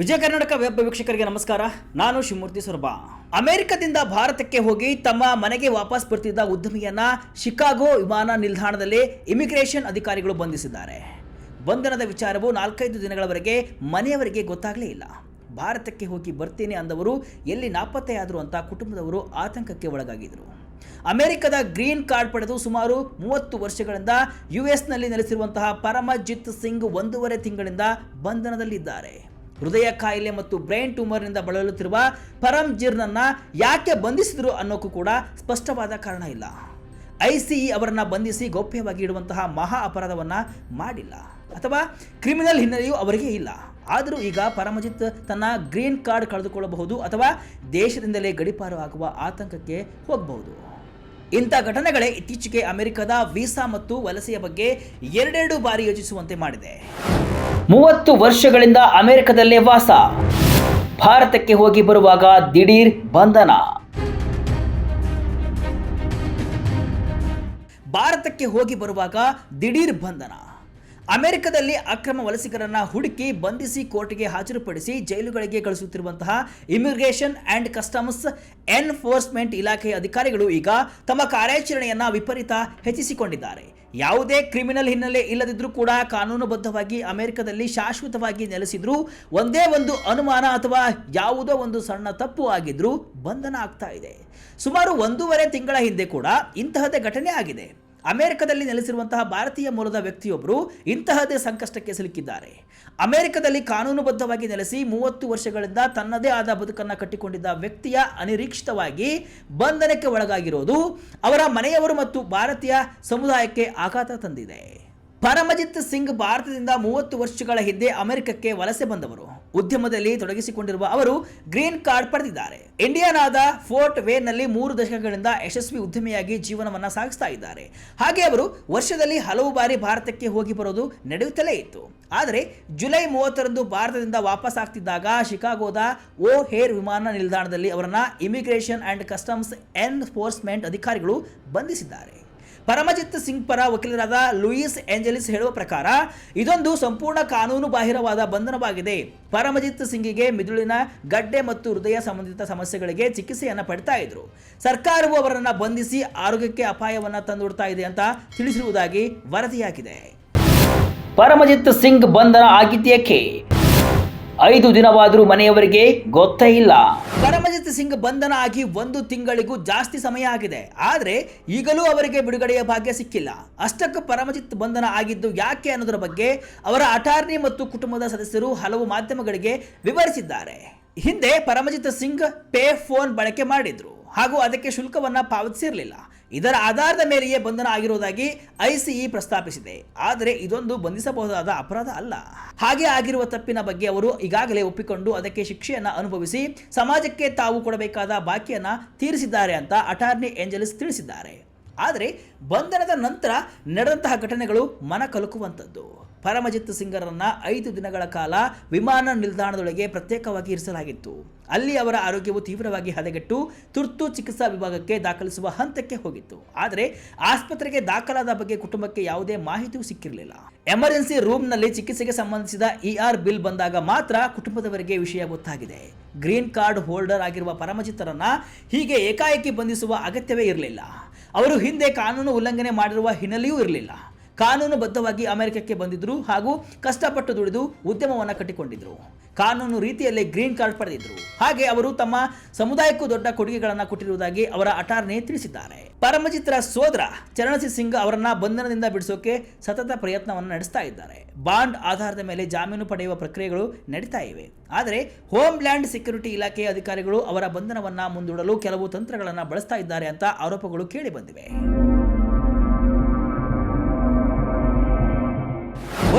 Vijaya Karnataka web ವೀಕ್ಷಕರಿಗೆ ನಮಸ್ಕಾರ. ನಾನು ಶಿವಮೂರ್ತಿ ಸೊರಬ. ಅಮೆರಿಕದಿಂದ ಭಾರತಕ್ಕೆ ಹೋಗಿ ತಮ್ಮ ಮನೆಗೆ ವಾಪಸ್ ಬರ್ತಿದ್ದ ಉದ್ಯಮಿಯನ್ನ ಶಿಕಾಗೋ ವಿಮಾನ ನಿಲ್ದಾಣದಲ್ಲಿ ಇಮಿಗ್ರೇಷನ್ ಅಧಿಕಾರಿಗಳು ಬಂಧಿಸಿದ್ದಾರೆ. ಬಂಧನದ ವಿಚಾರವು ನಾಲ್ಕೈದು ದಿನಗಳವರೆಗೆ ಮನೆಯವರಿಗೆ ಗೊತ್ತಾಗಲೇ ಇಲ್ಲ. ಭಾರತಕ್ಕೆ ಹೋಗಿ ಬರ್ತೀನಿ ಅಂದವರು ಎಲ್ಲಿ ನಾಪತ್ತೆಯಾದರು ಅಂತ ಕುಟುಂಬದವರು ಆತಂಕಕ್ಕೆ ಒಳಗಾಗಿದ್ದರು ಅಮೆರಿಕದ ಗ್ರೀನ್ ಕಾರ್ಡ್ ಪಡೆದು ಸುಮಾರು ಮೂವತ್ತು ವರ್ಷಗಳಿಂದ ಯುಎಸ್ನಲ್ಲಿ ನೆಲೆಸಿರುವಂತಹ ಪರಮಜಿತ್ ಸಿಂಗ್ ಒಂದೂವರೆ ತಿಂಗಳಿಂದ ಬಂಧನದಲ್ಲಿದ್ದಾರೆ. ಹೃದಯ ಕಾಯಿಲೆ ಮತ್ತು ಬ್ರೈನ್ ಟ್ಯೂಮರ್ನಿಂದ ಬಳಲುತ್ತಿರುವ ಪರಮ್ಜಿರ್ನನ್ನ ಯಾಕೆ ಬಂಧಿಸಿದ್ರು ಅನ್ನೋಕ್ಕೂ ಕೂಡ ಸ್ಪಷ್ಟವಾದ ಕಾರಣ ಇಲ್ಲ. ಐಸಿಇ ಅವರನ್ನು ಬಂಧಿಸಿ ಗೌಪ್ಯವಾಗಿ ಇಡುವಂತಹ ಮಹಾ ಅಪರಾಧವನ್ನು ಮಾಡಿಲ್ಲ ಅಥವಾ ಕ್ರಿಮಿನಲ್ ಹಿನ್ನೆಲೆಯೂ ಅವರಿಗೆ ಇಲ್ಲ. ಆದರೂ ಈಗ ಪರಮಜಿತ್ ತನ್ನ ಗ್ರೀನ್ ಕಾರ್ಡ್ ಕಳೆದುಕೊಳ್ಳಬಹುದು ಅಥವಾ ದೇಶದಿಂದಲೇ ಗಡಿಪಾರು ಆಗುವ ಆತಂಕಕ್ಕೆ ಹೋಗಬಹುದು. ಇಂಥ ಘಟನೆಗಳೇ ಇತ್ತೀಚೆಗೆ ಅಮೆರಿಕದ ವೀಸಾ ಮತ್ತು ವಲಸೆಯ ಬಗ್ಗೆ ಎರಡೆರಡು ಬಾರಿ ಯೋಚಿಸುವಂತೆ ಮಾಡಿದೆ. ಮೂವತ್ತು ವರ್ಷಗಳಿಂದ ಅಮೆರಿಕದಲ್ಲೇ ವಾಸ. ಭಾರತಕ್ಕೆ ಹೋಗಿ ಬರುವಾಗ ದಿಢೀರ್ ಬಂಧನ. ಭಾರತಕ್ಕೆ ಹೋಗಿ ಬರುವಾಗ ದಿಢೀರ್ ಬಂಧನ. ಅಮೆರಿಕದಲ್ಲಿ ಅಕ್ರಮ ವಲಸಿಗರನ್ನ ಹುಡುಕಿ ಬಂಧಿಸಿ ಕೋರ್ಟ್ಗೆ ಹಾಜರುಪಡಿಸಿ ಜೈಲುಗಳಿಗೆ ಕಳಿಸುತ್ತಿರುವಂತಹ ಇಮಿಗ್ರೇಷನ್ ಅಂಡ್ ಕಸ್ಟಮ್ಸ್ ಎನ್ಫೋರ್ಸ್ಮೆಂಟ್ ಇಲಾಖೆಯ ಅಧಿಕಾರಿಗಳು ಈಗ ತಮ್ಮ ಕಾರ್ಯಾಚರಣೆಯನ್ನ ವಿಪರೀತ ಹೆಚ್ಚಿಸಿಕೊಂಡಿದ್ದಾರೆ. ಯಾವುದೇ ಕ್ರಿಮಿನಲ್ ಹಿನ್ನೆಲೆ ಇಲ್ಲದಿದ್ದರೂ ಕೂಡ ಕಾನೂನುಬದ್ಧವಾಗಿ ಅಮೆರಿಕದಲ್ಲಿ ಶಾಶ್ವತವಾಗಿ ನೆಲೆಸಿದ್ರು ಒಂದೇ ಒಂದು ಅನುಮಾನ ಅಥವಾ ಯಾವುದೋ ಒಂದು ಸಣ್ಣ ತಪ್ಪು ಆಗಿದ್ರೂ ಬಂಧನ ಆಗ್ತಾ ಇದೆ. ಸುಮಾರು ಒಂದೂವರೆ ತಿಂಗಳ ಹಿಂದೆ ಕೂಡ ಇಂತಹದೇ ಘಟನೆ ಆಗಿದೆ. ಅಮೆರಿಕದಲ್ಲಿ ನೆಲೆಸಿರುವಂತಹ ಭಾರತೀಯ ಮೂಲದ ವ್ಯಕ್ತಿಯೊಬ್ಬರು ಇಂತಹದೇ ಸಂಕಷ್ಟಕ್ಕೆ ಸಿಲುಕಿದ್ದಾರೆ. ಅಮೆರಿಕದಲ್ಲಿ ಕಾನೂನುಬದ್ಧವಾಗಿ ನೆಲೆಸಿ ಮೂವತ್ತು ವರ್ಷಗಳಿಂದ ತನ್ನದೇ ಆದ ಬದುಕನ್ನು ಕಟ್ಟಿಕೊಂಡಿದ್ದ ವ್ಯಕ್ತಿಯ ಅನಿರೀಕ್ಷಿತವಾಗಿ ಬಂಧನಕ್ಕೆ ಒಳಗಾಗಿರೋದು ಅವರ ಮನೆಯವರು ಮತ್ತು ಭಾರತೀಯ ಸಮುದಾಯಕ್ಕೆ ಆಘಾತ ತಂದಿದೆ. ಪರಮಜಿತ್ ಸಿಂಗ್ ಭಾರತದಿಂದ ಮೂವತ್ತು ವರ್ಷಗಳ ಹಿಂದೆ ಅಮೆರಿಕಕ್ಕೆ ವಲಸೆ ಬಂದವರು. ಉದ್ಯಮದಲ್ಲಿ ತೊಡಗಿಸಿಕೊಂಡಿರುವ ಅವರು ಗ್ರೀನ್ ಕಾರ್ಡ್ ಪಡೆದಿದ್ದಾರೆ. ಇಂಡಿಯಾನಾದ ಫೋರ್ಟ್ ವೇನಲ್ಲಿ ಮೂರು ದಶಕಗಳಿಂದ ಯಶಸ್ವಿ ಉದ್ಯಮಿಯಾಗಿ ಜೀವನವನ್ನ ಸಾಗಿಸ್ತಾ ಇದ್ದಾರೆ. ಹಾಗೆ ಅವರು ವರ್ಷದಲ್ಲಿ ಹಲವು ಬಾರಿ ಭಾರತಕ್ಕೆ ಹೋಗಿ ಬರೋದು ನಡೆಯುತ್ತಲೇ ಇತ್ತು. ಆದರೆ ಜುಲೈ ಮೂವತ್ತರಂದು ಭಾರತದಿಂದ ವಾಪಸ್ ಆಗ್ತಿದ್ದಾಗ ಶಿಕಾಗೋದ ಓ ಹೇರ್ ವಿಮಾನ ನಿಲ್ದಾಣದಲ್ಲಿ ಅವರನ್ನ ಇಮಿಗ್ರೇಷನ್ ಅಂಡ್ ಕಸ್ಟಮ್ಸ್ ಎನ್ಫೋರ್ಸ್ಮೆಂಟ್ ಅಧಿಕಾರಿಗಳು ಬಂಧಿಸಿದ್ದಾರೆ. ಪರಮಜಿತ್ ಸಿಂಗ್ ಪರ ವಕೀಲರಾದ ಲೂಯಿಸ್ ಏಂಜಲಿಸ್ ಹೇಳುವ ಪ್ರಕಾರ ಇದೊಂದು ಸಂಪೂರ್ಣ ಕಾನೂನು ಬಾಹಿರವಾದ ಬಂಧನವಾಗಿದೆ. ಪರಮಜಿತ್ ಸಿಂಗಿಗೆ ಮಿದುಳಿನ ಗಡ್ಡೆ ಮತ್ತು ಹೃದಯ ಸಂಬಂಧಿತ ಸಮಸ್ಯೆಗಳಿಗೆ ಚಿಕಿತ್ಸೆಯನ್ನು ಪಡ್ತಾ ಇದ್ರು. ಸರ್ಕಾರವು ಅವರನ್ನು ಬಂಧಿಸಿ ಆರೋಗ್ಯಕ್ಕೆ ಅಪಾಯವನ್ನು ತಂದೊಡ್ತಾ ಇದೆ ಅಂತ ತಿಳಿಸಿರುವುದಾಗಿ ವರದಿಯಾಗಿದೆ. ಪರಮಜಿತ್ ಸಿಂಗ್ ಬಂಧನ ಆಗಿದ್ದೇಕೆ ಐದು ದಿನವಾದರೂ ಮನೆಯವರಿಗೆ ಗೊತ್ತೇ ಇಲ್ಲ. ಪರಮಜಿತ್ ಸಿಂಗ್ ಬಂಧನ ಆಗಿ ಒಂದು ತಿಂಗಳಿಗೂ ಜಾಸ್ತಿ ಸಮಯ ಆಗಿದೆ. ಆದರೆ ಈಗಲೂ ಅವರಿಗೆ ಬಿಡುಗಡೆಯ ಭಾಗ್ಯ ಸಿಕ್ಕಿಲ್ಲ. ಅಷ್ಟಕ್ಕೂ ಪರಮಜಿತ್ ಬಂಧನ ಆಗಿದ್ದು ಯಾಕೆ ಅನ್ನೋದರ ಬಗ್ಗೆ ಅವರ ಅಟಾರ್ನಿ ಮತ್ತು ಕುಟುಂಬದ ಸದಸ್ಯರು ಹಲವು ಮಾಧ್ಯಮಗಳಿಗೆ ವಿವರಿಸಿದ್ದಾರೆ. ಹಿಂದೆ ಪರಮಜಿತ್ ಸಿಂಗ್ ಪೇ ಫೋನ್ ಬಳಕೆ ಮಾಡಿದ್ರು. ಹಾಗೂ ಅದಕ್ಕೆ ಶುಲ್ಕವನ್ನ ಪಾವತಿಸಿರಲಿಲ್ಲ. ಇದರ ಆಧಾರದ ಮೇಲೆಯೇ ಬಂಧನ ಆಗಿರುವುದಾಗಿ ಐಸಿಇ ಪ್ರಸ್ತಾಪಿಸಿದೆ. ಆದರೆ ಇದೊಂದು ಬಂಧಿಸಬಹುದಾದ ಅಪರಾಧ ಅಲ್ಲ. ಹಾಗೆ ಆಗಿರುವ ತಪ್ಪಿನ ಬಗ್ಗೆ ಅವರು ಈಗಾಗಲೇ ಒಪ್ಪಿಕೊಂಡು ಅದಕ್ಕೆ ಶಿಕ್ಷೆಯನ್ನ ಅನುಭವಿಸಿ, ಸಮಾಜಕ್ಕೆ ತಾವು ಕೊಡಬೇಕಾದ ಬಾಕಿಯನ್ನು ತೀರಿಸಿದ್ದಾರೆ ಅಂತ ಅಟಾರ್ನಿ ಏಂಜಲಿಸ್ ತಿಳಿಸಿದ್ದಾರೆ. ಆದರೆ ಬಂಧನದ ನಂತರ ನಡೆದಂತಹ ಘಟನೆಗಳು ಮನ ಕಲುಕುವಂಥದ್ದು. ಪರಮಜಿತ್ ಸಿಂಗರನ್ನು ಐದು ದಿನಗಳ ಕಾಲ ವಿಮಾನ ನಿಲ್ದಾಣದೊಳಗೆ ಪ್ರತ್ಯೇಕವಾಗಿ ಇರಿಸಲಾಗಿತ್ತು. ಅಲ್ಲಿ ಅವರ ಆರೋಗ್ಯವು ತೀವ್ರವಾಗಿ ಹದಗೆಟ್ಟು ತುರ್ತು ಚಿಕಿತ್ಸಾ ವಿಭಾಗಕ್ಕೆ ದಾಖಲಿಸುವ ಹಂತಕ್ಕೆ ಹೋಗಿತ್ತು. ಆದರೆ ಆಸ್ಪತ್ರೆಗೆ ದಾಖಲಾದ ಬಗ್ಗೆ ಕುಟುಂಬಕ್ಕೆ ಯಾವುದೇ ಮಾಹಿತಿಯೂ ಸಿಕ್ಕಿರಲಿಲ್ಲ. ಎಮರ್ಜೆನ್ಸಿ ರೂಮ್ನಲ್ಲಿ ಚಿಕಿತ್ಸೆಗೆ ಸಂಬಂಧಿಸಿದ ಇಆರ್ ಬಿಲ್ ಬಂದಾಗ ಮಾತ್ರ ಕುಟುಂಬದವರಿಗೆ ವಿಷಯ ಗೊತ್ತಾಗಿದೆ. ಗ್ರೀನ್ ಕಾರ್ಡ್ ಹೋಲ್ಡರ್ ಆಗಿರುವ ಪರಮಜಿತ್ತರನ್ನ ಹೀಗೆ ಏಕಾಏಕಿ ಬಂಧಿಸುವ ಅಗತ್ಯವೇ ಇರಲಿಲ್ಲ. ಅವರು ಹಿಂದೆ ಕಾನೂನು ಉಲ್ಲಂಘನೆ ಮಾಡಿರುವ ಹಿನ್ನೆಲೆಯೂ ಇರಲಿಲ್ಲ. ಕಾನೂನುಬದ್ಧವಾಗಿ ಅಮೆರಿಕಕ್ಕೆ ಬಂದಿದ್ರು ಹಾಗೂ ಕಷ್ಟಪಟ್ಟು ದುಡಿದು ಉದ್ಯಮವನ್ನು ಕಟ್ಟಿಕೊಂಡಿದ್ರು. ಕಾನೂನು ರೀತಿಯಲ್ಲಿ ಗ್ರೀನ್ ಕಾರ್ಡ್ ಪಡೆದಿದ್ರು. ಹಾಗೆ ಅವರು ತಮ್ಮ ಸಮುದಾಯಕ್ಕೂ ದೊಡ್ಡ ಕೊಡುಗೆಗಳನ್ನು ಕೊಟ್ಟಿರುವುದಾಗಿ ಅವರ ಅಟಾರ್ನಿ ತಿಳಿಸಿದ್ದಾರೆ. ಪರಮಜಿತ್ರ ಸೋದರ ಚರಣಜಿತ್ ಸಿಂಗ್ ಅವರನ್ನ ಬಂಧನದಿಂದ ಬಿಡಿಸೋಕೆ ಸತತ ಪ್ರಯತ್ನವನ್ನು ನಡೆಸ್ತಾ ಇದ್ದಾರೆ. ಬಾಂಡ್ ಆಧಾರದ ಮೇಲೆ ಜಾಮೀನು ಪಡೆಯುವ ಪ್ರಕ್ರಿಯೆಗಳು ನಡೀತಾ ಇವೆ. ಆದರೆ ಹೋಮ್ ಲ್ಯಾಂಡ್ ಸೆಕ್ಯೂರಿಟಿ ಇಲಾಖೆಯ ಅಧಿಕಾರಿಗಳು ಅವರ ಬಂಧನವನ್ನ ಮುಂದೂಡಲು ಕೆಲವು ತಂತ್ರಗಳನ್ನು ಬಳಸ್ತಾ ಇದ್ದಾರೆ ಅಂತ ಆರೋಪಗಳು ಕೇಳಿ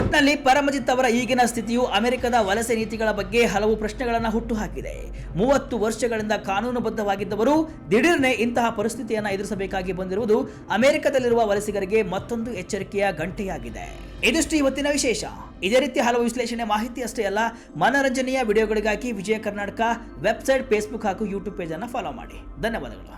ಒಟ್ನಲ್ಲಿ ಪರಮಜಿತ್ ಅವರ ಈಗಿನ ಸ್ಥಿತಿಯು ಅಮೆರಿಕದ ವಲಸೆ ನೀತಿಗಳ ಬಗ್ಗೆ ಹಲವು ಪ್ರಶ್ನೆಗಳನ್ನು ಹುಟ್ಟುಹಾಕಿದೆ. ಮೂವತ್ತು ವರ್ಷಗಳಿಂದ ಕಾನೂನುಬದ್ಧವಾಗಿದ್ದವರು ದಿಢೀರ್ನೆ ಇಂತಹ ಪರಿಸ್ಥಿತಿಯನ್ನು ಎದುರಿಸಬೇಕಾಗಿ ಬಂದಿರುವುದು ಅಮೆರಿಕದಲ್ಲಿರುವ ವಲಸಿಗರಿಗೆ ಮತ್ತೊಂದು ಎಚ್ಚರಿಕೆಯ ಗಂಟೆಯಾಗಿದೆ. ಇದಿಷ್ಟು ಇವತ್ತಿನ ವಿಶೇಷ. ಇದೇ ರೀತಿ ಹಲವು ವಿಶ್ಲೇಷಣೆ ಮಾಹಿತಿ ಅಷ್ಟೇ ಅಲ್ಲ, ಮನರಂಜನೆಯ ವಿಡಿಯೋಗಳಿಗಾಗಿ ವಿಜಯ ಕರ್ನಾಟಕ ವೆಬ್ಸೈಟ್, ಫೇಸ್ಬುಕ್ ಹಾಗೂ ಯೂಟ್ಯೂಬ್ ಪೇಜನ್ನು ಫಾಲೋ ಮಾಡಿ. ಧನ್ಯವಾದಗಳು.